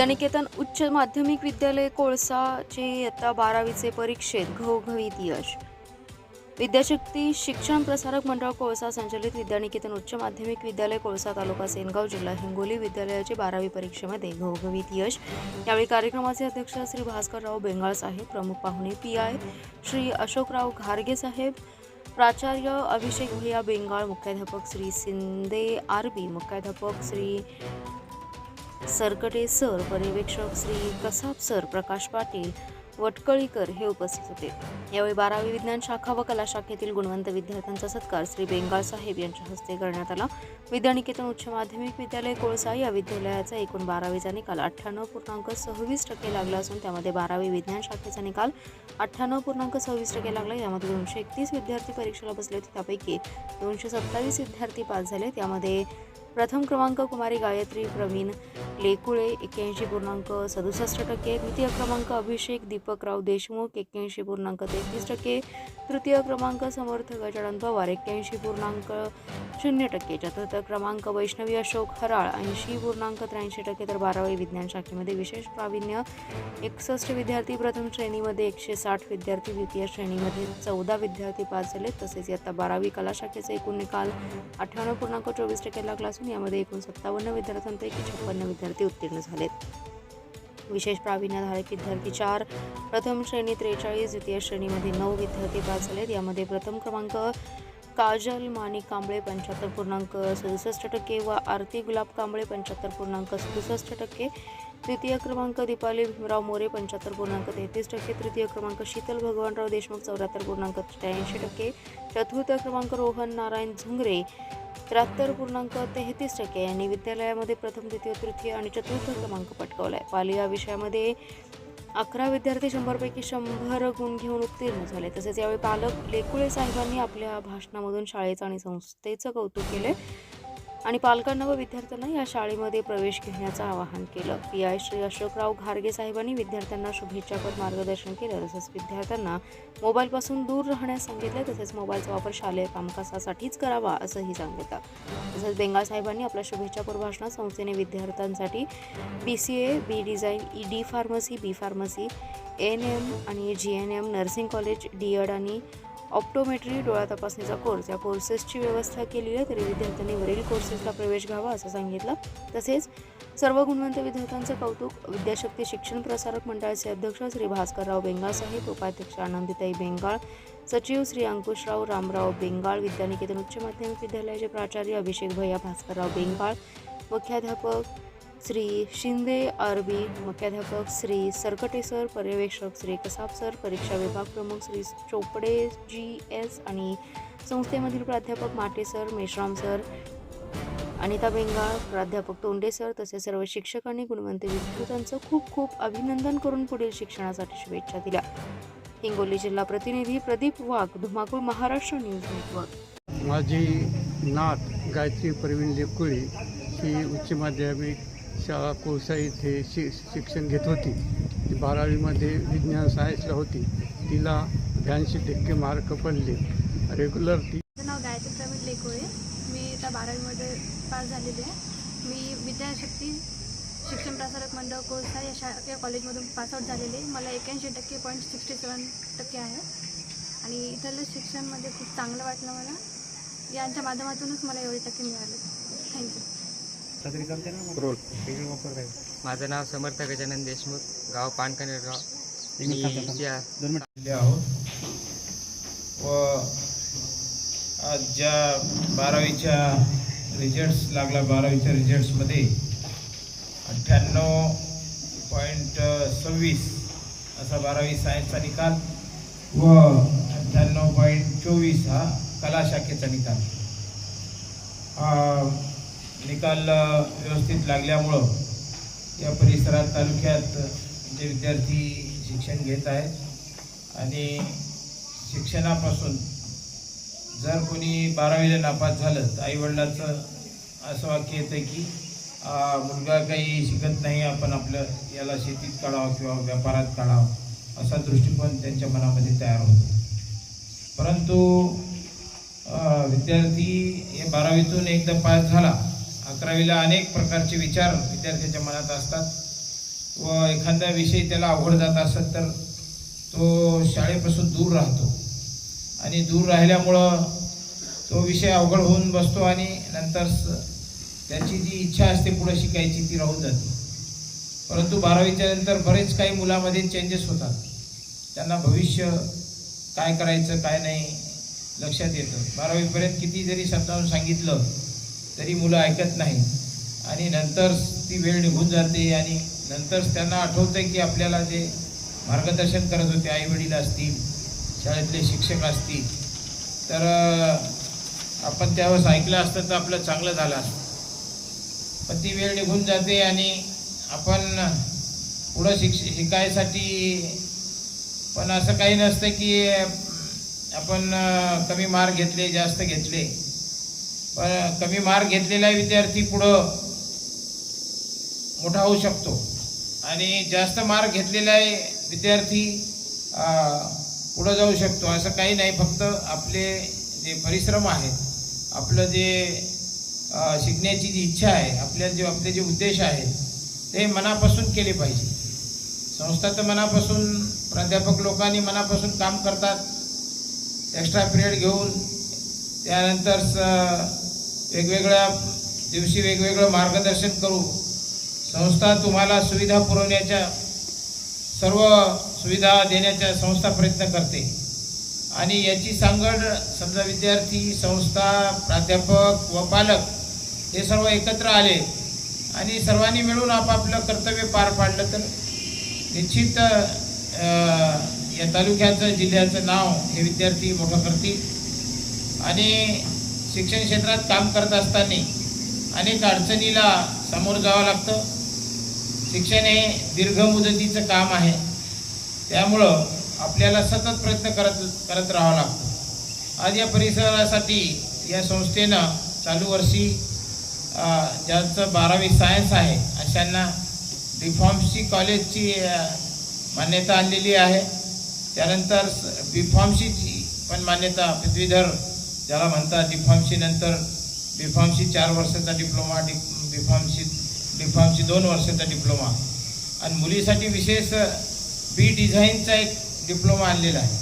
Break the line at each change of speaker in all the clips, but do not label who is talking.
विद्यानिकेतन उच्च माध्यमिक विद्यालय कोळसाचे इयत्ता बारावीचे परीक्षेत घवघवीत यश विद्याशक्ती शिक्षण प्रसारक मंडळ कोळसा संचलित विद्यानिकेतन उच्च माध्यमिक विद्यालय कोळसा तालुका सेनगाव जिल्हा हिंगोली विद्यालयाची बारावी परीक्षेमध्ये घवघवीत यश यावेळी कार्यक्रमाचे अध्यक्ष श्री भास्करराव बेंगाळ साहेब प्रमुख पाहुणे पी आय श्री अशोकराव घारगे साहेब प्राचार्य अभिषेक भैया बेंगाळ मुख्याध्यापक श्री सिंदे आरबी मुख्याध्यापक श्री सरकटे सर पर्यवेक्षक श्री कसाब सर प्रकाश पाटील वटकळीकर हे उपस्थित होते. यावेळी बारावी विज्ञान शाखा व कला शाखेतील गुणवंत विद्यार्थ्यांचा सत्कार श्री बेंगाळ साहेब यांच्या हस्ते करण्यात आला. विद्यानिकेतन उच्च माध्यमिक विद्यालय कोळसा या विद्यालयाचा एकूण बारावीचा निकाल अठ्ठ्याण्णव पूर्णांक सव्वीस टक्के लागला असून त्यामध्ये बारावी विज्ञान शाखेचा निकाल अठ्ठ्याण्णव पूर्णांक सव्वीस टक्के लागला. यामध्ये दोनशे एकतीस विद्यार्थी परीक्षेला बसले होते. त्यापैकी दोनशे सत्तावीस विद्यार्थी पास झाले. त्यामध्ये प्रथम क्रमांक कुमारी गायत्री प्रवीण लेकुळे एक्क्याऐंशी पूर्णांक सदुसष्ट टक्के द्वितीय क्रमांक अभिषेक दीपकराव देशमुख एक्क्याऐंशी पूर्णांक तेहतीस टक्के तृतीय क्रमांक समर्थ गजानन पवार एक्क्याऐंशी पूर्णांक शून्य टक्के चतुर्थ क्रमांक वैष्णवी अशोक हराळ ऐंशी पूर्णांक त्र्याऐंशी टक्के तर बारावी विज्ञान शाखेमध्ये विशेष प्रावीण्य एकसष्ट विद्यार्थी प्रथम श्रेणीमध्ये एकशे साठ विद्यार्थी द्वितीय श्रेणीमध्ये चौदा विद्यार्थी पास झाले तसेच इयत्ता बारावी कला शाखेचा एकूण निकाल अठ्ठ्याण्णव पूर्णांक चोवीस टक्के लागला. असून यामध्ये एकूण सत्तावन्न विद्यार्थ्यांपैकी छप्पन्न विद्यार्थी उत्तीर्ण झालेत. विशेष प्रावीण्यधारक विद्यार्थी चार प्रथम श्रेणी त्रेचाळीस द्वितीय श्रेणीमध्ये नऊ विद्यार्थी पास झालेत. यामध्ये प्रथम क्रमांक काजल माणिक कांबळे पंच्याहत्तर पूर्णांक सदुसष्ट टक्के व आरती गुलाब कांबळे पंच्याहत्तर पूर्णांक सदुसष्ट टक्के. द्वितीय क्रमांक दीपाली भीमराव मोरे पंच्याहत्तर पूर्णांक तेहतीस टक्के. तृतीय क्रमांक शीतल भगवानराव देशमुख चौऱ्याहत्तर पूर्णांक त्र्याऐंशी टक्के. चतुर्थ क्रमांक रोहन नारायण झुंगरे त्र्याहत्तर पूर्णांक तेहतीस टक्के यांनी विद्यालयामध्ये प्रथम द्वितीय तृतीय आणि चतुर्थ क्रमांक पटकावलाय. पाली या विषयामध्ये अकरा विद्यार्थी शंभरपैकी शंभर गुण घेऊन उत्तीर्ण झाले. तसेच यावेळी पालक लेकुळे साहेबांनी आपल्या भाषणामधून शाळेचं आणि संस्थेचं कौतुक केले आणि पालकांना व विद्यार्थ्यांना या शाळेमध्ये प्रवेश घेण्याचं आवाहन केलं. पी आय श्री अशोकराव घारगे साहेबांनी विद्यार्थ्यांना शुभेच्छापर मार्गदर्शन केलं. तसंच विद्यार्थ्यांना मोबाईलपासून दूर राहण्यास सांगितलं. तसेच मोबाईलचा वापर शालेय कामकाजासाठीच करावा असंही सांगितलं. तसंच बेंगाल साहेबांनी आपल्या शुभेच्छापूर भाषणात संस्थेने विद्यार्थ्यांसाठी B C A B design E D pharmacy B pharmacy N M आणि G N M nursing college D Ed आणि ऑप्टोमेट्री डोळा तपासणीचा कोर्स या कोर्सेसची व्यवस्था केली आहे तरी विद्यार्थ्यांनी वरील कोर्सेसला प्रवेश घ्यावा असं सांगितलं. तसेच सर्व गुणवंत विद्यार्थ्यांचं कौतुक विद्याशक्ती शिक्षण प्रसारक मंडळाचे अध्यक्ष श्री भास्करराव बेंगाळ साहेब उपाध्यक्ष आनंदीताई बेंगाळ सचिव श्री अंकुशराव रामराव बेंगाळ विद्यानिकेतन उच्च माध्यमिक विद्यालयाचे प्राचार्य अभिषेक भैया भास्करराव बेंगाळ मुख्याध्यापक श्री शिंदे आरबी मुख्याध्यापक श्री सरकटे सर पर्यवेक्षक श्री कसाब सर परीक्षा विभाग प्रमुख श्री चोपडे जी एस आणि संस्थेमधील प्राध्यापक माटे सर मेश्राम सर अनिता बेंगाळ प्राध्यापक तोंडे सर तसेच सर्व शिक्षकांनी गुणवंत विद्यार्थ्यांचं खूप खूप अभिनंदन करून पुढील शिक्षणासाठी शुभेच्छा दिल्या. हिंगोली जिल्हा प्रतिनिधी प्रदीप वाघ धुमाकूळ महाराष्ट्र न्यूज नेटवर्क.
माझी नात गायत्री प्रवीण लेकुळी ही उच्च माध्यमिक शाळा कोळसा येथे शि शिक्षण घेत होती. ती बारावीमध्ये विज्ञान सायन्सला होती. तिला ब्याऐंशी टक्के मार्क पडले. रेग्युलर ती
माझं नाव गायत्री प्रवीण लेकोळे मी आता बारावीमध्ये पास झालेली आहे. मी विद्याशक्ती शिक्षण प्रसारक मंडळ कोळसा या शा या कॉलेजमधून पासआउट झालेले आहे. मला एक्याऐंशी टक्के पॉईंट सिक्स्टी सेवन टक्के आहे. आणि इथलं शिक्षणमध्ये म्हणजे खूप चांगलं वाटलं मला. यांच्या माध्यमातूनच मला एवढे टक्के मिळाले. थँक्यू
माझं नाव समर्थ गजानन देशमुख गाव पानकनेरगाव मी मिनिट
आलेले आहोत व आज ज्या बारावीच्या रिझल्ट्स लागला बारावीच्या रिझल्ट्समध्ये अठ्ठ्याण्णव पॉईंट सव्वीस असा बारावी सायन्सचा निकाल व अठ्ठ्याण्णव पॉईंट चोवीस हा कला शाखेचा निकाल. अं निकाल व्यवस्थित लागल्यामुळं या परिसरात तालुक्यात जे विद्यार्थी शिक्षण घेत आहेत आणि शिक्षणापासून जर कोणी बारावीला नापास झालं तर आईवडिलाचं असं वाक्य येतं की मुलगा काही शिकत नाही आपण आपलं याला शेतीत काढावं किंवा व्यापारात काढावं. असा दृष्टिकोन त्यांच्या मनामध्ये तयार होतो. परंतु विद्यार्थी हे बारावीतून एकदा पास झाला अकरावीला अनेक प्रकारचे विचार विद्यार्थ्याच्या मनात असतात. व एखादा विषय त्याला अवघड जात असत तर तो शाळेपासून दूर राहतो. आणि दूर राहिल्यामुळं तो विषय अवघड होऊन बसतो आणि नंतर स- त्याची जी इच्छा असते पुढं शिकायची ती राहून जाते. परंतु बारावीच्या नंतर बरेच काही मुलामध्ये चेंजेस होतात. त्यांना भविष्य काय करायचं काय नाही लक्षात येतं. बारावीपर्यंत किती जरी समजावून सांगितलं तरी मुलं ऐकत नाही. आणि नंतर ती वेळ निघून जाते आणि नंतर त्यांना आठवतं की आपल्याला जे मार्गदर्शन करत होते आईवडील असतील शाळेतले शिक्षक असतील. तर आपण त्यावेळेस ऐकलं असतं तर आपलं चांगलं झालं असतं. पण ती वेळ निघून जाते आणि आपण पुढं शिक्ष शिकायसाठी पण असं काही नसतं की आपण कमी मार्क घेतले जास्त घेतले. कमी मार्क घेतलेला विद्यार्थी पुढं मोठा होऊ शकतो. आणि जास्त मार्क घेतलेला विद्यार्थी पुढं जाऊ शकतो. असं काही नाही. फक्त आपले जे परिश्रम आहेत आपलं जे शिकण्याची जी इच्छा आहे आपल्या जे आपले जे उद्देश आहेत ते मनापासून केले पाहिजे. संस्था तर मनापासून प्राध्यापक लोकांनी मनापासून काम करतात. एक्स्ट्रा पिरियड घेऊन त्यानंतर स वेगवेगळ्या दिवशी वेगवेगळं मार्गदर्शन करू. संस्था तुम्हाला सुविधा पुरवण्याच्या सर्व सुविधा देण्याच्या संस्था प्रयत्न करते. आणि याची सांगड समजा विद्यार्थी संस्था प्राध्यापक व पालक हे सर्व एकत्र आले आणि सर्वांनी मिळून आपापलं कर्तव्य पार पाडलं तर निश्चित या तालुक्याचं जिल्ह्याचं नाव हे विद्यार्थी मोठं करतील. आणि शिक्षण क्षेत्रात काम करत असताना अनेक अडचणीला सामोरं जावं लागतं. शिक्षण हे दीर्घ मुदतीचं काम आहे. त्यामुळं आपल्याला सतत प्रयत्न करत करत राहावं लागतं. आज या परिसरासाठी या संस्थेनं चालू वर्षी ज्यांचं बारावी सायन्स आहे अशांना डिफॉर्मसी कॉलेजची मान्यता आणलेली आहे. त्यानंतर बीफॉर्मसीची पण मान्यता पदवीधर ज्याला म्हणतात डिफॉर्मसी नंतर बीफॉर्मसी चार वर्षाचा डिप्लोमा डि बीफॉर्मसी डिफॉर्मसी दोन वर्षाचा डिप्लोमा आणि मुलीसाठी विशेष बी डिझाईनचा एक डिप्लोमा आणलेला आहे.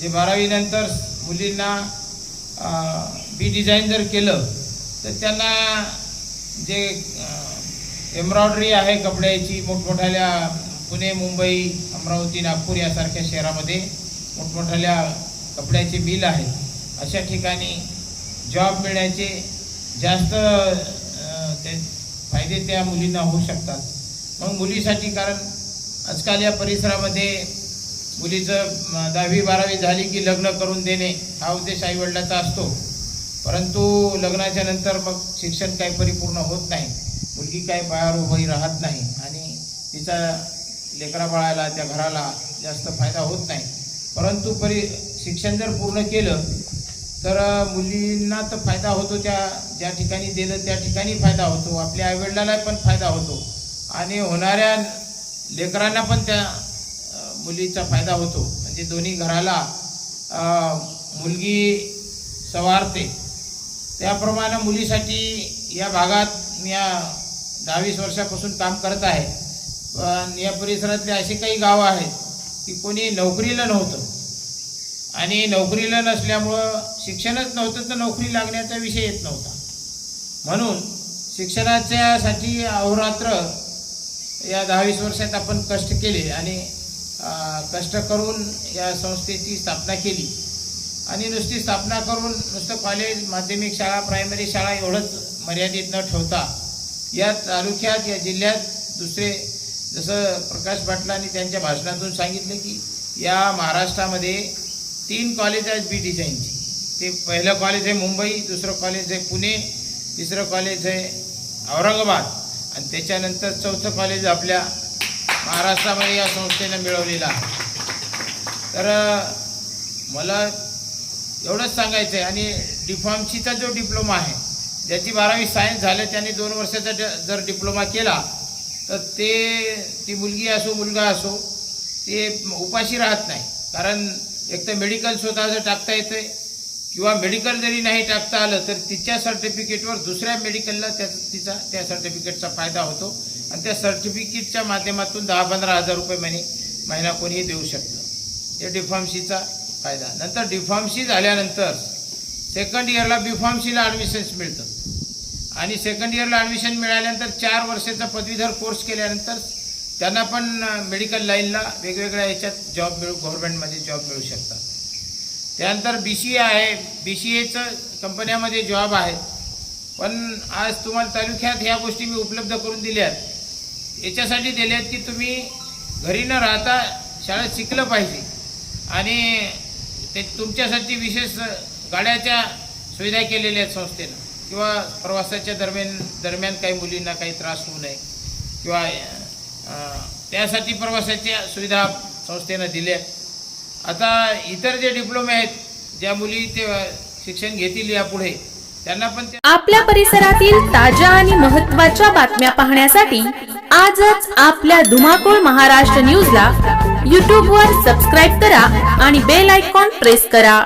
जे बारावीनंतर मुलींना बी डिझाईन जर केलं तर त्यांना जे एम्ब्रॉयडरी आहे कपड्याची मोठमोठ्याल्या पुणे मुंबई अमरावती नागपूर यासारख्या शहरामध्ये मोठमोठ्याल्या कपड्याचे बिल आहेत. अशा ठिकाणी जॉब मिळण्याचे जास्त ते फायदे त्या मुलींना होऊ शकतात. मग मुलीसाठी कारण आजकाल या परिसरामध्ये मुलीचं दहावी बारावी झाली की लग्न करून देणे हा उद्देश आईवडिलाचा असतो. परंतु लग्नाच्या नंतर मग शिक्षण काही परिपूर्ण होत नाही. मुलगी काही पायावर उभी राहत नाही आणि तिचा लेकरा बाळाला त्या घराला जास्त फायदा होत नाही. परंतु परि शिक्षण जर पूर्ण केलं तर मुलींना तर फायदा होतो त्या ज्या ठिकाणी दिलं त्या ठिकाणी फायदा होतो. आपल्या आईवडिलाला पण फायदा होतो. आणि होणाऱ्या लेकरांना पण त्या मुलीचा फायदा होतो. म्हणजे दोन्ही घराला मुलगी सवारते. त्याप्रमाणे मुलीसाठी या भागात मी या दहावीस वर्षापासून काम करत आहे. पण या परिसरातले असे काही गावं आहेत की कोणी नोकरीला नव्हतं. आणि नोकरीला नसल्यामुळं शिक्षणच नव्हतं तर नोकरी लागण्याचा विषय येत नव्हता. म्हणून शिक्षणाच्यासाठी अहोरात्र या दहावीस वर्षात आपण कष्ट केले आणि कष्ट करून या संस्थेची स्थापना केली. आणि नुसती स्थापना करून नुसतं कॉलेज माध्यमिक शाळा प्रायमरी शाळा एवढंच मर्यादित न ठेवता या तालुक्यात या जिल्ह्यात दुसरे जसं प्रकाश पाटलांनी त्यांच्या भाषणातून सांगितलं की या महाराष्ट्रामध्ये तीन कॉलेज आहेत बी डिझाईनची ते पहिलं कॉलेज आहे मुंबई दुसरं कॉलेज आहे पुणे तिसरं कॉलेज आहे औरंगाबाद. आणि त्याच्यानंतर चौथं कॉलेज आपल्या महाराष्ट्रामध्ये या संस्थेनं मिळवलेलं आहे. तर मला एवढंच सांगायचं आहे. आणि डिफॉर्मसीचा जो डिप्लोमा आहे ज्याची बारावी सायन्स झालं त्याने दोन वर्षाचा ड- जर डिप्लोमा केला तर ते ती मुलगी असो मुलगा असो ते उपाशी राहत नाही. कारण एक तर मेडिकल स्वतःचं टाकता येतं किंवा मेडिकल जरी नाही टाकता आलं तर तिच्या सर्टिफिकेटवर दुसऱ्या मेडिकलला त्या तिचा त्या सर्टिफिकेटचा फायदा होतो. आणि त्या सर्टिफिकेटच्या माध्यमातून दहा पंधरा हजार रुपये महिने महिना कोणीही देऊ शकतं. हे डिफॉर्मसीचा फायदा. नंतर डिफॉर्मसी झाल्यानंतर सेकंड इयरला बीफॉर्मसीला ॲडमिशन्स मिळतं. आणि सेकंड इयरला ॲडमिशन मिळाल्यानंतर चार वर्षाचा पदवीधर कोर्स केल्यानंतर त्यांना पण मेडिकल लाईनला वेगवेगळ्या याच्यात जॉब मिळू गव्हर्नमेंटमध्ये जॉब मिळू शकतात. त्यानंतर बी सी ए आहे. बी सी एचं कंपन्यामध्ये जॉब आहे. पण आज तुम्हाला तालुक्यात ह्या गोष्टी मी उपलब्ध करून दिल्या आहेत. याच्यासाठी दिल्या आहेत की तुम्ही घरी न राहता शाळेत शिकलं पाहिजे. आणि ते तुमच्यासाठी विशेष गाड्याच्या सुविधा केलेल्या आहेत संस्थेनं. किंवा प्रवासाच्या दरम्यान दरम्यान काही मुलींना काही त्रास होऊ नये. किंवा त्यासाठी प्रवासाच्या सुविधा संस्थेनं दिल्या. आता इतर जे डिप्लोमे आहेत ज्या मुली ते शिक्षण घेतील यापुढे त्यांना पण
आपल्या परिसरातील ताज्या आणि महत्त्वाच्या बातम्या पाहण्यासाठी आजच आपल्या धुमाकूळ महाराष्ट्र न्यूजला यूट्यूबवर सबस्क्राईब करा आणि बेल आयकॉन प्रेस करा.